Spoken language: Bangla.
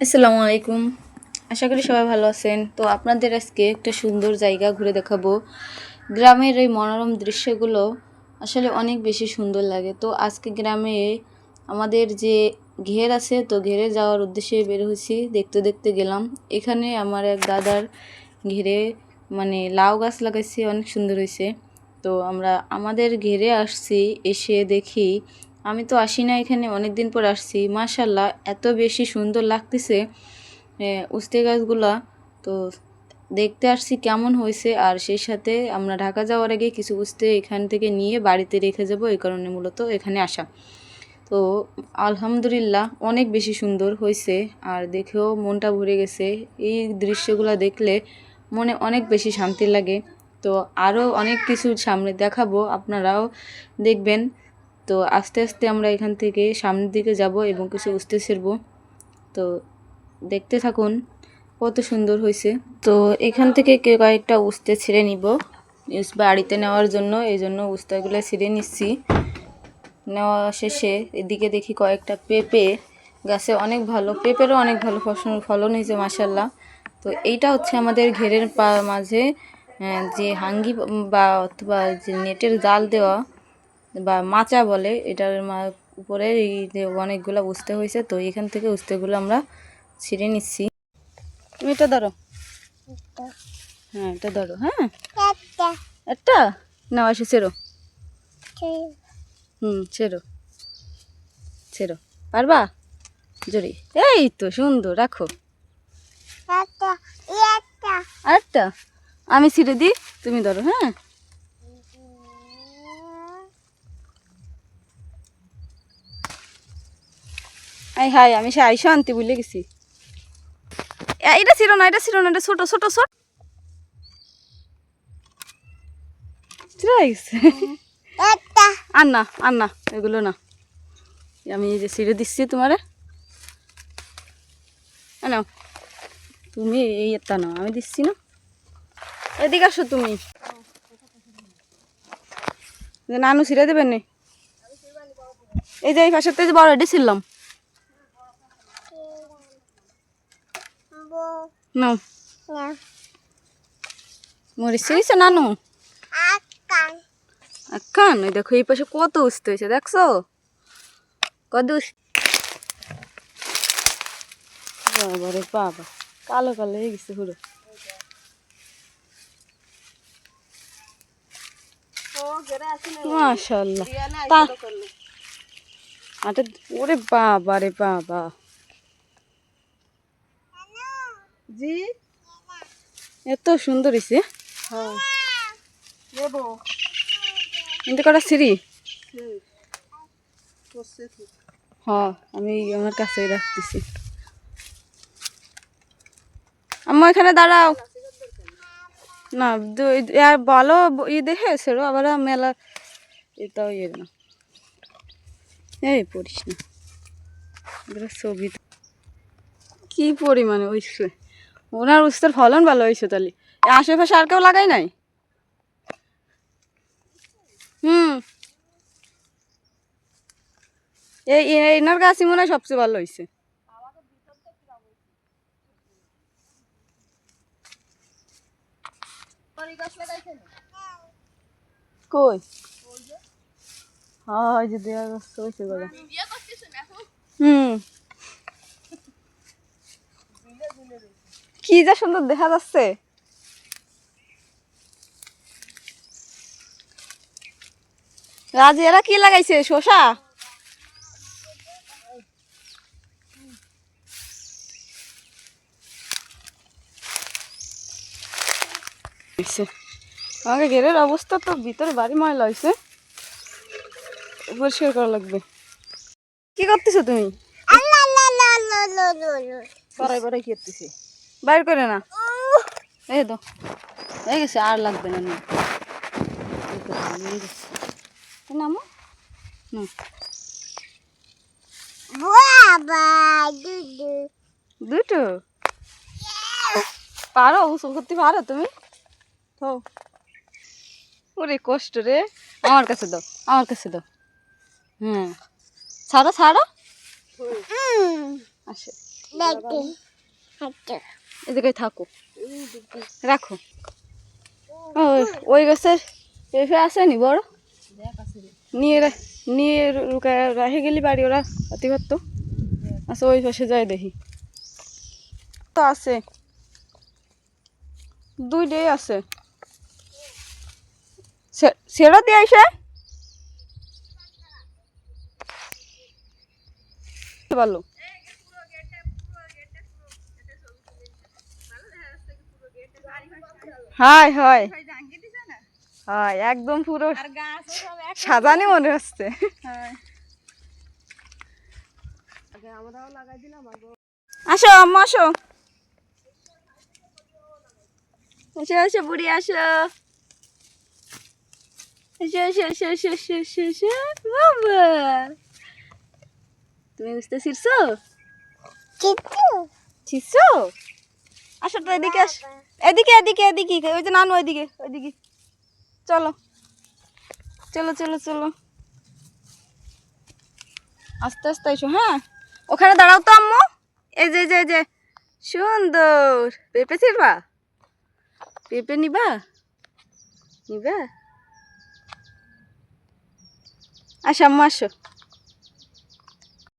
আসসালামু আলাইকুম। আশা করি সবাই ভালো আছেন। তো আপনাদের আজকে একটা সুন্দর জায়গা ঘুরে দেখাবো। গ্রামের এই মনোরম দৃশ্যগুলো আসলে অনেক বেশি সুন্দর লাগে। তো আজকে গ্রামে আমাদের যে ঘের আছে, তো ঘেরে যাওয়ার উদ্দেশ্যে বের হয়েছি। দেখতে দেখতে গেলাম। এখানে আমার এক দাদার ঘেরে মানে লাউ গাছ লাগাইছে, অনেক সুন্দর হয়েছে। তো আমরা আমাদের ঘেরে আসছি, এসে দেখি আমি তো আসি না এখানে অনেক দিন পর আসছি। মাশাল্লাহ এত বেশি সুন্দর লাগতেছে উস্তে গাছগুলা। তো দেখতে আসছি কেমন হয়েছে, আর সেই সাথে আমরা ঢাকা যাওয়ার আগে কিছু উস্তে এখান থেকে নিয়ে বাড়িতে রেখে যাব, এই কারণে মূলত এখানে আসা। তো আলহামদুলিল্লাহ, অনেক বেশি সুন্দর হয়েছে, আর দেখেও মনটা ভরে গেছে। এই দৃশ্যগুলো দেখলে মনে অনেক বেশি শান্তি লাগে। তো আরও অনেক কিছু সামনে দেখাবো, আপনারাও দেখবেন। তো আস্তে আস্তে আমরা এখান থেকে সামনের দিকে যাব এবং কিছু উস্তে ছেড়ব তো দেখতে থাকুন কত সুন্দর হয়েছে। তো এখান থেকে কে কয়েকটা উস্তে ছিঁড়ে নিব। বাড়িতে নেওয়ার জন্য, এই জন্য উস্তাগুলো ছিঁড়ে নিচ্ছি। নেওয়া শেষে এদিকে দেখি কয়েকটা পেঁপে। গাছে অনেক ভালো, পেঁপেরও অনেক ভালো ফসল, ফলন হয়েছে মাসাল্লাহ তো এইটা হচ্ছে আমাদের ঘেরের পা মাঝে যে হাঙ্গি বা অথবা যে নেটের জাল দেওয়া বা মাচা বলে এটার মা- উপরে এই যে অনেকগুলো উস্তে হয়েছে তো এখান থেকে উস্তেগুলো আমরা ছিঁড়ে নিচ্ছি। তুমি এটা ধরো। হ্যাঁ এটা ধরো হ্যাঁ। একটা? নাও আসে ছেড়ো। হুম ছেড়ো। ছেড়ো। পারবা? জোরে। এই তো সুন্দর রাখো। আরেকটা? আমি ছিঁড়ে দিই তুমি ধরো হ্যাঁ। আই হাই আমি সে আইসা আনতে ভুলে গেছি। এটা ছিল না এটা ছিল না এটা ছোট ছোট ছোট। আর না আর না এগুলো না। আমি এই যে ছিঁড়ে দিচ্ছি তোমারে। নাও। তুমি এই একটা নাও আমি দিচ্ছি না। এদিকে আসো তুমি। যে নানু ছিঁড়ে দেবেন নে? এই যে এই পাশের থেকে বড় এটি ছিলাম নাও মরিচ ছিঁড়েছে নানু? আকান ওই দেখো, এই পাশে কত উস্ত হয়েছে, দেখছ? কত বাবা রে বাবা, কালো কালো হয়ে গেছে পুরো। মাশাল্লাহ ওরে বাবা রে বাবা। জি। এত সুন্দর হয়েছে হ্যাঁ। কিন্তু কটা সিঁড়ি? ঠিক হ্যাঁ আমি আমার কাছে রাখতেছি। আম্মা এখানে দাঁড়াও। না বলো ই দেখে সেরো আবার মেলা এটাও ইয়ে না। এই পড়িস না। ছবি কি পরিমাণে হয়েছে ওনার উস্তের ফলন ভালো হয়েছে তাহলে। এ আশেপাশে আর কেউ লাগাই নাই? হুম। এই এই- এনার গাছই মনে হয় সবচেয়ে ভালো হয়েছে। কই? হ্যাঁ যে দেওয়া গাছ হুম। কি যা সুন্দর দেখা যাচ্ছে। রাজি এরা কি লাগাইছে শশা আমাকে ঘেরের অবস্থা তো ভিতরে বাড়ি ময়লা হয়েছে। পরিষ্কার করা লাগবে। কি করতেছো তুমি? বড়াই বড়াই খেতেছি বাইর করে না। এই তো। হয়ে গেছে আর লাগবে না নামো? দুটো? পারো গোসল করতে পারো তুমি? তো ওরে কষ্ট রে। আমার কাছে দাও আমার কাছে দাও। হ্যাঁ ছাড়ো ছাড়ো। আসে। এ জায়গায় থাকো রাখো। ওই গাছের পেঁপে আসেনি বড়? নিয়ে নিয়ে রাখে গেলি বাড়ি ওরা অতি করতো আচ্ছা ওই পাশে যাই দেখি। তো আছে। দুইটাই আছে। সে- দিয়ে আইসে? ভালো। হয় হয়। হয় একদম পুরো সাজানি মনে হচ্ছে। আসো আম্মা আসো। এসো এসো বুড়ি আসো। এসো এসো এসো এসো এসো এসো এসো বাবা। তুমি বুঝতে শিরছো শিরছো আসো তো এদিকে আস। এদিকে এদিকে এদিকে ওই যে নানু ওইদিকে ওইদিকে। চলো। চলো চলো চলো। আস্তে আস্তে এসো হ্যাঁ? ওখানে দাঁড়াও তো আম্মু। এই যে যে যে। সুন্দর। পেঁপে ছিড়বা? পেঁপে নিবা? নিবা? আসো আম্মু আসো।